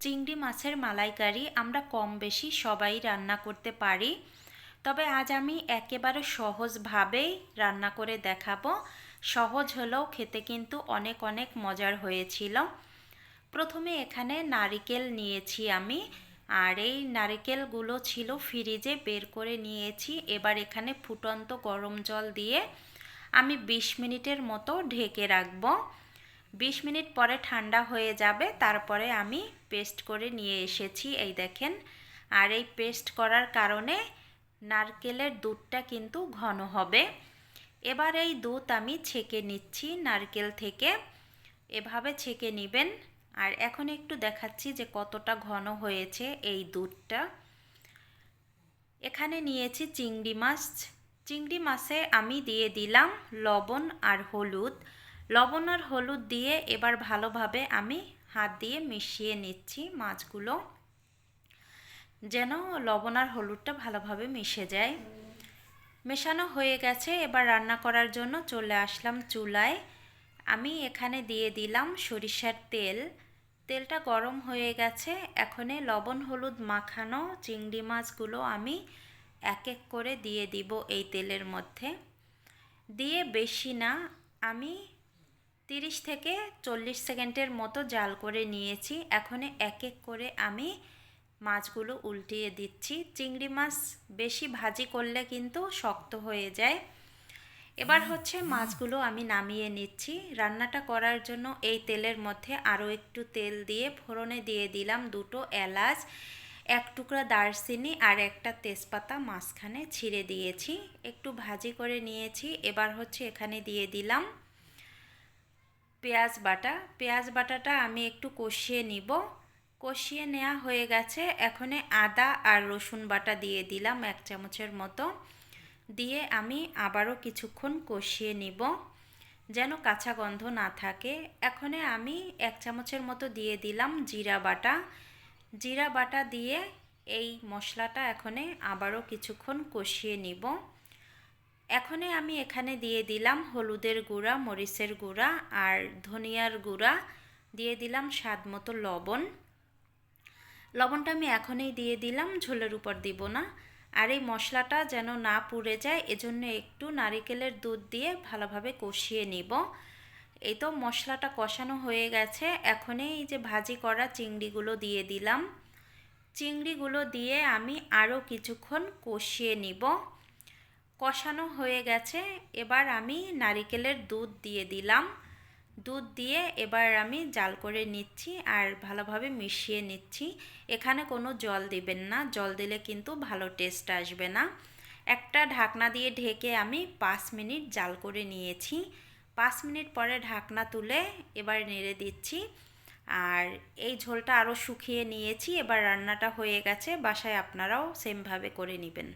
চিংড়ি মাছের মালাইকারি আমরা কম বেশি সবাই রান্না করতে পারি। তবে আজ আমি একেবারে সহজভাবেই রান্না করে দেখাবো। সহজ হলেও খেতে কিন্তু অনেক অনেক মজার হয়েছিল। প্রথমে এখানে নারিকেল নিয়েছি আমি। আর এই নারিকেলগুলো ছিল ফ্রিজে বের করে নিয়েছি। এবার এখানে ফুটন্ত গরম জল দিয়ে আমি ২০ মিনিটের মতো ঢেকে রাখব। বিশ মিনিট পরে ঠান্ডা হয়ে যাবে, তারপরে আমি পেস্ট করে নিয়ে এসেছি, এই দেখেন। আর এই পেস্ট করার কারণে নারকেলের দুধটা কিন্তু ঘন হবে। এবার এই দুধ আমি ছেঁকে নিচ্ছি নারকেল থেকে। এভাবে ছেঁকে নেবেন। আর এখন একটু দেখাচ্ছি যে কতটা ঘন হয়েছে এই দুধটা। এখানে নিয়েছি চিংড়ি মাছ। চিংড়ি মাছে আমি দিয়ে দিলাম লবণ আর হলুদ। লবণ আর হলুদ দিয়ে এবার ভালোভাবে আমি হাত দিয়ে মিশিয়ে নিচ্ছি মাছগুলো, যেন লবণ আর হলুদটা ভালোভাবে মিশে যায়। মেশানো হয়ে গেছে, এবার রান্না করার জন্য চলে আসলাম চুলায়। আমি এখানে দিয়ে দিলাম সরিষার তেল। তেলটা গরম হয়ে গেছে, এখনে লবণ হলুদ মাখানো চিংড়ি মাছগুলো আমি এক এক করে দিয়ে দিব এই তেলের মধ্যে। দিয়ে বেশি না, আমি তিরিশ থেকে চল্লিশ সেকেন্ডের মতো জাল করে নিয়েছি। এখন এক এক করে আমি মাছগুলো উল্টিয়ে দিচ্ছি। চিংড়ি মাছ বেশি ভাজি করলে কিন্তু শক্ত হয়ে যায়। এবার হচ্ছে মাছগুলো আমি নামিয়ে নিচ্ছি। রান্নাটা করার জন্য এই তেলের মধ্যে আরও একটু তেল দিয়ে ফোড়নে দিয়ে দিলাম দুটো এলাচ, এক টুকরা দারচিনি আর একটা তেজপাতা মাঝখানে ছিঁড়ে দিয়েছি। একটু ভাজি করে নিয়েছি। এবার হচ্ছে এখানে দিয়ে দিলাম পেঁয়াজ বাটা। পেঁয়াজ বাটাটা আমি একটু কষিয়ে নিব। কষিয়ে নেওয়া হয়ে গেছে। এখানে আদা আর রসুন বাটা দিয়ে দিলাম এক চামচের মতো। দিয়ে আমি আবারও কিছুক্ষণ কষিয়ে নিব যেন কাঁচা গন্ধ না থাকে। এখানে আমি এক চামচের মতো দিয়ে দিলাম জিরা বাটা। জিরা বাটা দিয়ে এই মশলাটা এখানে আবারও কিছুক্ষণ কষিয়ে নিব। এখনে আমি এখানে দিয়ে দিলাম হলুদের গুঁড়া, মরিচের গুঁড়া আর ধনিয়ার গুঁড়া। দিয়ে দিলাম স্বাদ মতো লবণ। লবণটা আমি এখনই দিয়ে দিলাম, ঝোলের উপর দিব না। আর এই মশলাটা যেন না পুড়ে যায়, এজন্য একটু নারিকেলের দুধ দিয়ে ভালোভাবে কষিয়ে নিব। এই তো মশলাটা কষানো হয়ে গেছে। এখনই এই যে ভাজি করা চিংড়িগুলো দিয়ে দিলাম। চিংড়িগুলো দিয়ে আমি আরও কিছুক্ষণ কষিয়ে নিব। কষানো হয়ে গেছে। এবার আমি নারিকেলের দুধ দিয়ে দিলাম। দুধ দিয়ে এবার আমি জাল করে নিচ্ছি আর ভালোভাবে মিশিয়ে নিচ্ছি। এখানে কোনো জল দিবেন না। জল দিলে কিন্তু ভালো টেস্ট আসবে না। একটা ঢাকনা দিয়ে ঢেকে আমি পাঁচ মিনিট জাল করে নিয়েছি। পাঁচ মিনিট পরে ঢাকনা তুলে এবার নেড়ে দিচ্ছি। আর এই ঝোলটা আরও শুকিয়ে নিয়েছি। এবার রান্নাটা হয়ে গেছে। বাসায় আপনারাও সেমভাবে করে নেবেন।